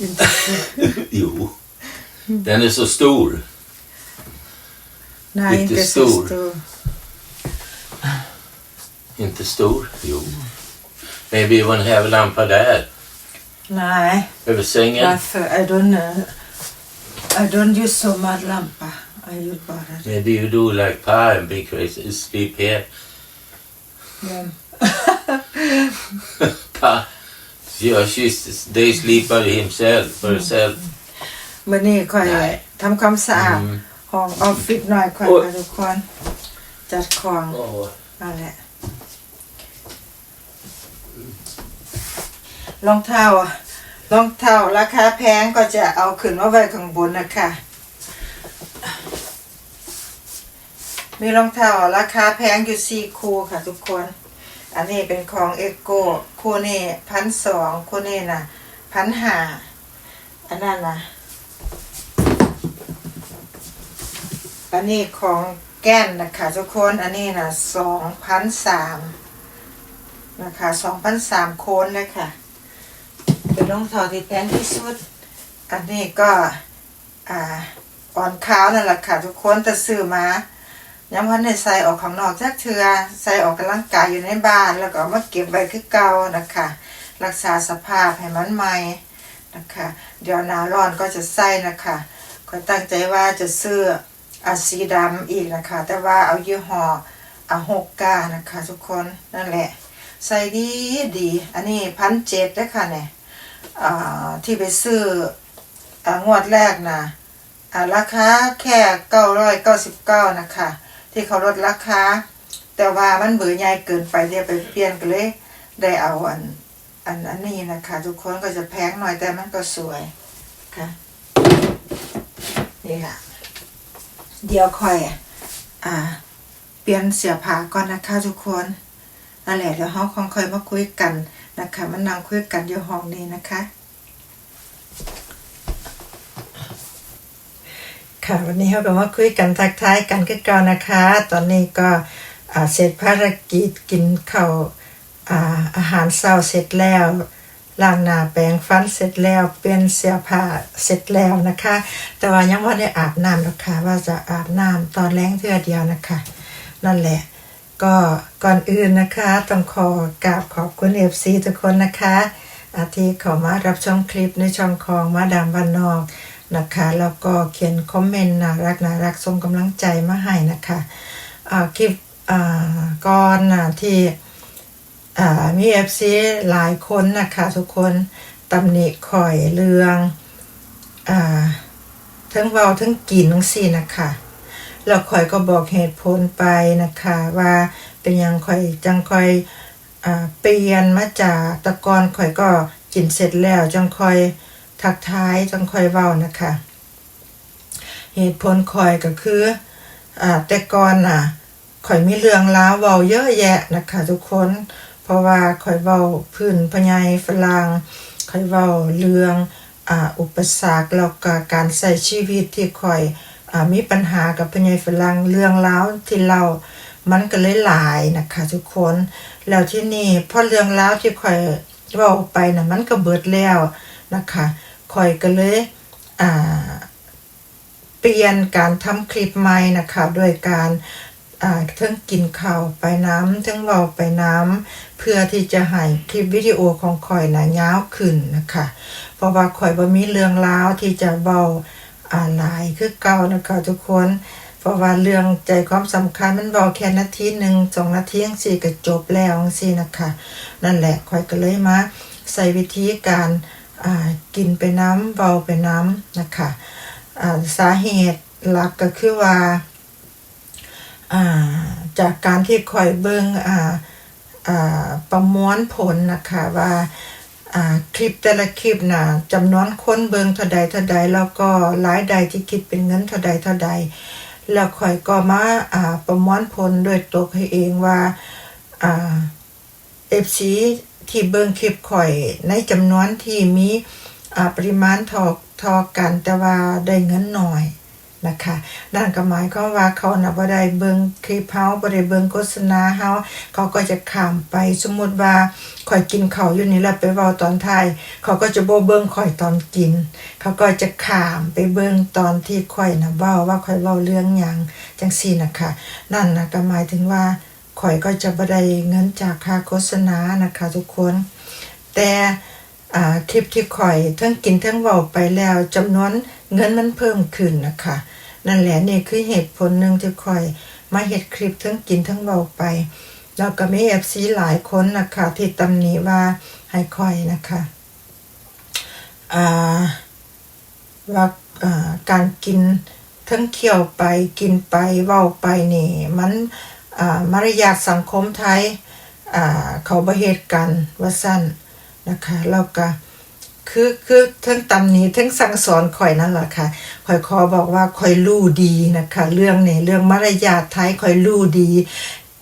Inte. Jo. Den är så stor. Nej, Lite inte så stor. stor. Inte stor. Jo. Maybe you want to have a lampa där. Nej, Över sängen. varför? I don't, uh, I don't use so much lampa. I use bara det. Maybe you do like Pa and be crazy. Sleep here. Men, Pa. Yeah, she's, they sleep by himself, by herself. มื่อนี้ค่อยได้ทำความสะอาดอืมห้องออฟฟิศหน่อยค่อยโอ๊ยค่ะทุกคน จัดของ Åh. นั่นแหละรองเท้ารองเท้าราคาแพงก็จะเอาขึ้นมาไว้ข้างบนนะคะมีรองเท้าราคาแพงอยู่สี่คู่ค่ะทุกคน อันนี้เป็นของเอโก้คู่นี้พันสองคู่นี้นะพันห้าอันนั้นนะอันนี้ของแก้นนะคะทุกคนอันนี้นะสองพันสามนะคะสองพันสามโคนเลยค่ะเป็นรองเท้าที่แพงที่สุด อันนี้ก็อ่อ่อนขาวนั่นแหละค่ะทุกคนแต่ซื้อมา ยังพันได้ใส่ออกข้างนอกจากเทือใส่ออกกำลังกายอยู่ในบ้าน แล้วก็ามาเก็บไว้คือเก่านะคะ รักษาสภาพให้มันใหม่นะคะ เดี๋ยวหนาร้อนก็จะใส่นะคะก็ตั้งใจว่าจะซื้ออาสีดำอีกนะคะ แต่ว่าเอายี่ห้ออาฮกกานะคะ ทุกคนนั่นแหละ ใส่ดีดี อันนี้พันเจ็ดได้อค่ะเนี่ยที่ไปซื้อองวดแรกนะราคาแค่เก้าร้อยเก้าสิบเก้านะคะ ที่เขาลดราคาแต่ว่ามันเบื่อใหญ่เกินไปเดี๋ยวไปเปลี่ยนกันเลยได้เอาอันอันอันนี้นะคะ ทุกคนก็จะแพงหน่อยแต่มันก็สวยค่ะนี่ค่ะ เดี๋ยวค่อยอ่า เปลี่ยนเสียผ้าก่อนนะคะทุกคนนั่นแหละเดี๋ยวห้องคงค่อยมาคุยกันนะคะมันนั่งคุยกันอยู่ห้องนี้นะคะ ค่ะ วันนี้เราก็มาคุยกันทักทายกันก็ก่อนนะคะ ตอนนี้ก็เสร็จภารกิจกินข้าวอาอาหารเช้าเสร็จแล้วล้างหน้าแปรงฟันเสร็จแล้วเปลี่ยนเสื้อผ้าเสร็จแล้วนะคะ แต่ว่ายังว่าได้อาบน้ำหรอกค่ะว่าจะอาบน้ำตอนแรงเทื่อเดียวนะคะ นั่นแหละก็ก่อนอื่นนะคะต้องขอกราบขอบคุณเอฟซีทุกคนนะคะ อาที่เขามารับชมคลิปในช่องของมาดามบ้านนอก นะคะ แล้วก็เขียนคอมเมนต์น่ารักน่ารักส่งกำลังใจมาให้นะคะอ่าคลิปก่อนที่มีเอฟซีหลายคนนะคะทุกคนตำหนิข่อยเรืองอทั้งเว้าทั้งกินทั้งสี่นะคะแล้วข่อยก็บอกเหตุผลไปนะคะว่าเป็นยังข่อยจังข่อยอเปลี่ยนมาจากตะกอนข่อยก็กินเสร็จแล้วจังข่อย ทักทายจังข่อยเว้านะคะ เหตุผลข่อยก็คืออ่าแต่ก่อนน่ะข่อยมีเรื่องราวเว้าเยอะแยะนะคะ ทุกคน เพราะว่าข่อยเว้าพื้นพญายฝรั่งข่อยเว้าเรื่องอ่าอุปสรรคแล้วก็การใช้ชีวิตที่ข่อยอ่ามีปัญหากับพญายฝรั่งเรื่องราวที่เรามันก็เลยหลายนะคะทุกคน แล้วที่นี่พอเรื่องราวที่ข่อยเว้าไปนะมันก็เบิดแล้วนะคะ ข่อยก็เลยอ่าเปลี่ยนการทำคลิปใหม่นะคะด้วยการอาทั้งกินข้าวไปน้ำทั้งเว้าไปน้ำเพื่อที่จะให้คลิปวิดีโอของข่อยนะยาวขึ้นนะคะ เพราะว่าข่อยบ่มีเรื่องราวที่จะเว้าอ่าหลายคือเก่านะคะทุกคน เพราะว่าเรื่องใจความสำคัญมันเบอกแค่นาทีหนึ่งสองนาทีจังสี่ก็จบแล้วจังสี่นะคะ นั่นแหละคอยก็เลยมาใส่วิธีการอ กินไปน้ำเบาไปน้ำนะคะสาเหตุหลักก็คือว่าจากการที่คอยเบิ่งอ่าอ่าประมวลผลนะคะว่าคลิปแต่ละคลิปน่ะจำนวนคนเบิงเท่าใดเท่าใดแล้วก็รายใดที่คิดเป็นเงินเท่าใดเท่าใด แล้วข่อยก็มาอ่าประมวลผลด้วยตัวเองว่าเอ่า FC ที่เบิงคลิปข่อยในจำนวนที่มีปริมาณทอทอกันแต่ว่าได้เงินหน่อยนะคะนั่นก็หมายความว่าเขาน่ะบ่ได้เบิ่งคลิปเฮาบ่ได้เบิ่งโฆษณาเฮาเขาก็จะข้ามไปสมมุติว่าข่อยกินข้าวอยู่นี่แล้วไปเว้าตอนท้ายเขาก็จะบ่เบิ่งข่อยตอนกิน เขาก็จะข้ามไปเบิ่งตอนที่ข่อยน่ะเว้าว่าข่อยเว้าเรื่องหยังจังซี่นะคะนั่นน่ะก็หมายถึงว่า ข่อยก็จะบ่ได้เงินจากค่าโฆษณานะคะทุกคน แต่คลิปที่ข่อยทั้งกินทั้งเว้าไปแล้วจำนวนเงินมันเพิ่มขึ้นนะคะ นั่นแหละนี่คือเหตุผลหนึ่งที่ข่อยมาเฮ็ดคลิปทั้งกินทั้งเว้าไปแล้วก็มี FC หลายคนนะคะที่ตำหนิว่าให้ข่อยนะคะว่าการกินทั้งเคี่ยวไปกินไปเว้าไปนี่มัน มารยาทสังคมไทยเขาบ่เฮ็ดกันว่าซั่นนะคะแล้วก็คือคือทั้งตำหนี้ทั้งสั่งสอนข่อยนั่นแหละค่ะข่อยขอบอกว่าข่อยรู้ดีนะคะ เรื่องนี้เรื่องมารยาทไทยข่อยรู้ดี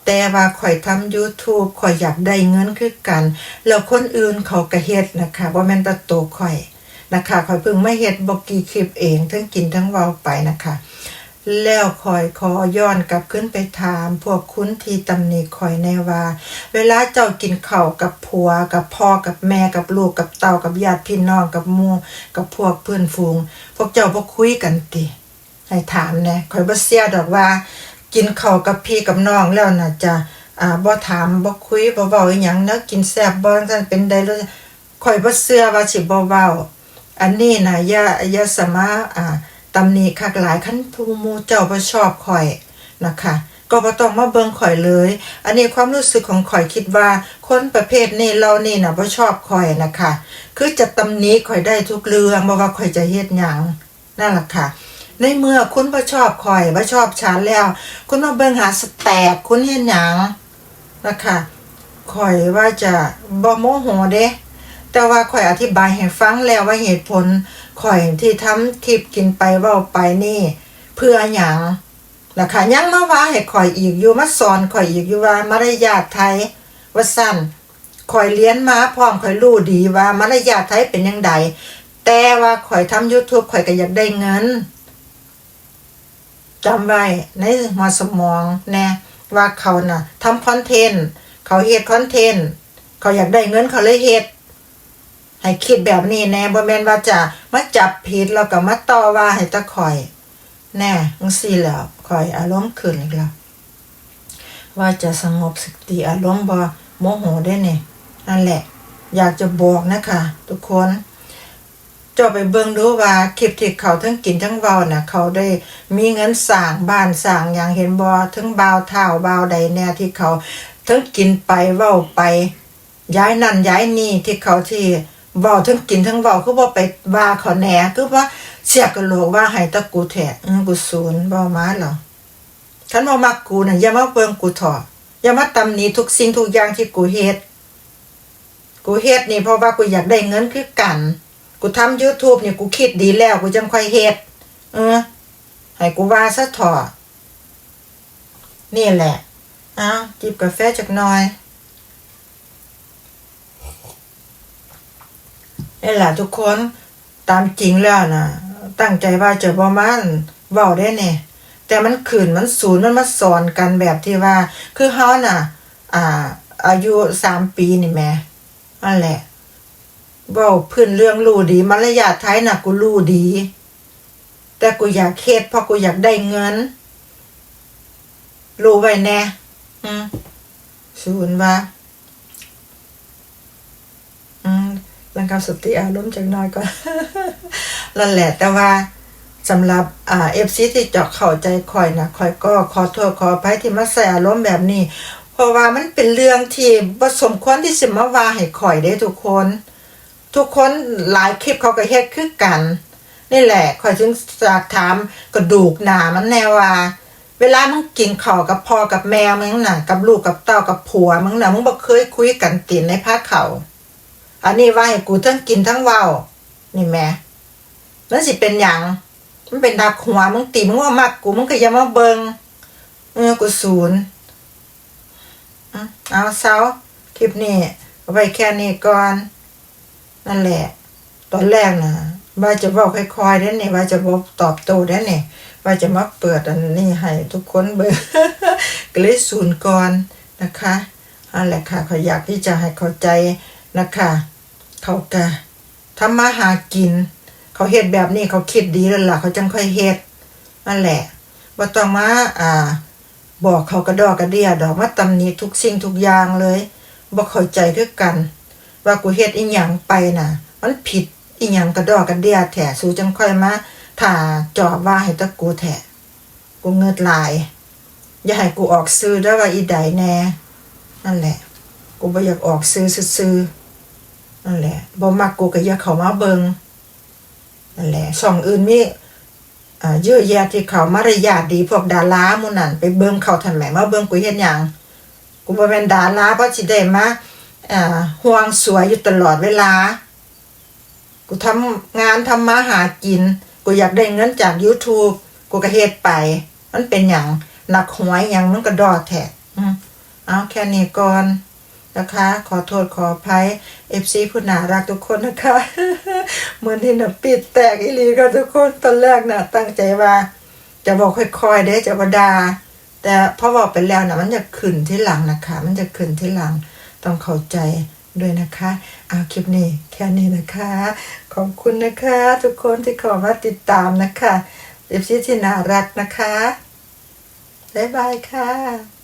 แต่ว่าข่อยทำ YouTube ข่อยอยากได้เงินคือกัน แล้วคนอื่นเขาก็เฮ็ดนะคะบ่แม่นแตะโตข่อยนะคะข่อยเพิ่งมาเฮ็ดบ่กี่คลิปเอง ทั้งกินทั้งเว้าไปนะคะ แล้วคอยขอย้อนกลับขึ้นไปถาม พวกคุณที่ตำหนิคอยแนว่า เวลาเจ้ากินเข้ากับผัว กับพ่อกับแม่กับลูกกับเต่ากับญาติพี่น้องกับมู่กับพวกเพื่อนฝูง พวกเจ้าบ่คุยกันติให้ถามแน่คอยบ่เสียดอกว่า กินเข้ากับพี่กับน้องแล้วน่ะจะอ่าบ่ถามบ่คุยบ่เว้าอีหยังเนาะกินแซ่บบ่ซั่นเป็นได้เลยข่อยบ่เชื่อว่าสิบ่เว้าอันนี้นะอย่าอย่าสมาอ่า ตำหนิคักหลายคันผู้หมู่เจ้าบ่ชอบข่อยนะคะก็บ่ต้องมาเบิ่งข่อยเลย อันนี้ความรู้สึกของข่อยคิดว่า คนประเภทนี้เรานี่น่ะบ่ชอบข่อยนะคะ คือจะตำหนิข่อยได้ทุกเรื่องบ่ว่าข่อยจะเฮ็ดหยังนั่นแหละค่ะ ในเมื่อคุณบ่ชอบข่อยบ่ชอบฉันแล้ว คุณมาเบิ่งหาสแตกคุณเฮ็ดหยังนะคะข่อยว่าจะบ่โมโหเด้ แต่ว่าข่อยอธิบายให้ฟังแล้วว่าเหตุผลข่อยที่ทำคลิปกินไปเว้าไปนี่ เพื่อหยังนะคะยังมาว่าให้ข่อยอีกอยู่มาสอนข่อยอีกอยู่ว่ามารยาทไทยว่าสั้นข่อยเรียนมาพร้อมข่อยรู้ดีว่ามารยาทไทยเป็นยังไงแต่ว่าข่อยทำ YouTube ข่อยก็อยากได้เงินจำไว้ในหัวสมองแน่ว่าเขาน่ะทำคอนเทนต์ เขาเฮ็ดคอนเทนต์ เขาอยากได้เงินเขาเลยเฮ็ด ให้คิดแบบนี้แน่บ่แม่นว่าจะมาจับผิดแล้วก็มาต่อว่าให้ตะข่อย แน่จังซี่แล้วข่อยอารมณ์ขึ้นอีกแล้วว่าจะสงบสติอารมณ์บ่โมโหได้เนี่ยนั่นแหละ อยากจะบอกนะคะทุกคนจ้าไปเบิ่งดูว่าคลิปที่เขาทั้งกินทั้งเว้าน่ะ เขาได้มีเงินสร้างบ้านสร้างอย่างเห็นบ่ทั้งเบาเท่าเบาใดแน่ที่เขาทั้งกินไปเว้าไป ย้ายนั่นย้ายนี่ที่เขาที่ เว้าทั้งกินทั้งเว้าคือบ่ไปว่าเขาแหน่คือว่าเสียกะโหลกว่าให้ตะกูแท้อือกูศูนย์บ่มาหรอฉันบ่มักกูน่ะอย่ามาเบิ่งกูถออย่ามาตำหนิทุกสิ่งทุกอย่างที่กูเฮ็ดกูเฮ็ดนี่เพราะว่ากูอยากได้เงินคือกัน กูทำ YouTube นี่กูคิดดีแล้ว กูจังค่อยเฮ็ดเออให้กูว่าซะเถอะนี่แหละอ้าวจิบกาแฟจักหน่อย นี่แหละทุกคนตามจริงแล้วนะตั้งใจว่าจะประมาณเว้าได้เนี่ยแต่มันขืนมันศูนย์มันมาสอนกันแบบที่ว่า คือเฮาน่ะ อ่า อายุสามปีนี่แม่นั่นแหละเว้าพื้นเรื่องรู้ดีมารยาทไทยน่ะกูรู้ดี แต่กูอยากเฮ็ดเพราะกูอยากได้เงิน รู้ไว้แน่อืมศูนย์ว่า อืม ระงับสติอารมณ์จักหน่อยก่อนนั่นแหละ แต่ว่าสำหรับอ่า FC ที่เจาะเข้าใจข่อยนะข่อยก็ขอโทษขออภัยที่มาใส่อารมณ์แบบนี้ เพราะว่ามันเป็นเรื่องที่บ่สมควรที่สิมาว่าให้ข่อยได้ทุกคน ทุกคนหลายคลิปเขาก็เฮ็ดคือกัน นี่แหละข่อยถึงอยากถามกระดูกหนามันแน่ว่า เวลามึงกินข้าวกับพ่อกับแม่มึงน่ะกับลูกกับเต้ากับผัวมึงน่ะมึงบ่เคยคุยกันตินในภาคเขา อันนี้ว่าให้กูทั้งกินทั้งเว้านี่แม่นั่นสิเป็นหยังมันเป็นดักหัวมึงตีมึงว่ามักกูมึงก็ย่ามาเบิงเออกูศูนย์เอาเซาคลิปนี้เอาไว้แค่นี้ก่อน นั่นแหละ ตอนแรกนะว่าจะบอกค่อยๆเด้เนี่ยว่าจะบอกตอบโต้เด้เนี่ยว่าจะมาเปิดอันนี้ให้ทุกคนเบิงก็เลยศูนย์ก่อนนะคะนั่นแหละค่ะเขาอยากที่จะให้เข้าใจ นะคะเขากะทำมาหากิน เขาเฮ็ดแบบนี้เขาคิดดีแล้วล่ะ เขาจังค่อยเฮ็ดนั่นแหละว่าต้องมาอ่า บอกเขากระดอกกระเดียดอกมาตำหนิทุกสิ่งทุกอย่างเลยบ่เข้าใจคือกัน ว่ากูเฮ็ดอีหยังไปน่ะ มันผิดอีหยังกระดอกกระเดียแท้สู้จังค่อยมาถ้าจอบว่าให้ตะกูแท้กูเงิดหลาย อย่าให้กูออกซื้อได้ว่าอีใดแน่ นั่นแหละ กูบ่อยากออกซื้อซื่อ นั่นแหละบ่มักกูก็อย่าเข้ามาเบิงนั่นแหละช่องอื่นมีอ่าเยอะแยะที่เขามารยาทดีพวกดาราหมู่นั่นไปเบิงเขาทันแหมมาเบิงกูเฮ็ดหยังกูบ่แม่นดาราเพราะสิได้มาอ่าห่วงสวยอยู่ตลอดเวลา กูทำงานทำมาหากิน กูอยากได้เงินจาก YouTube กูก็เฮ็ดไป มันเป็นหยังหนักหวยหยังมันก็ดอแท้อืมเอาแค่นี้ก่อน นะคะ ขอโทษขออภัย FC ผู้น่ารักทุกคนนะคะ เหมือนที่น่ะปิดแตกอีลีก็ทุกคนตอนแรกน่ะตั้งใจว่า จะบอกค่อยๆเด้จะบดา แต่พอบอกไปแล้วนะมันจะขึ้นที่หลังนะคะ มันจะขึ้นที่หลังต้องเข้าใจด้วยนะคะเอาคลิปนี้แค่นี้นะคะ ขอบคุณนะคะ ทุกคนที่ข้ามาติดตามนะคะเอฟซีที่น่ารักนะคะบ๊ายบายค่ะ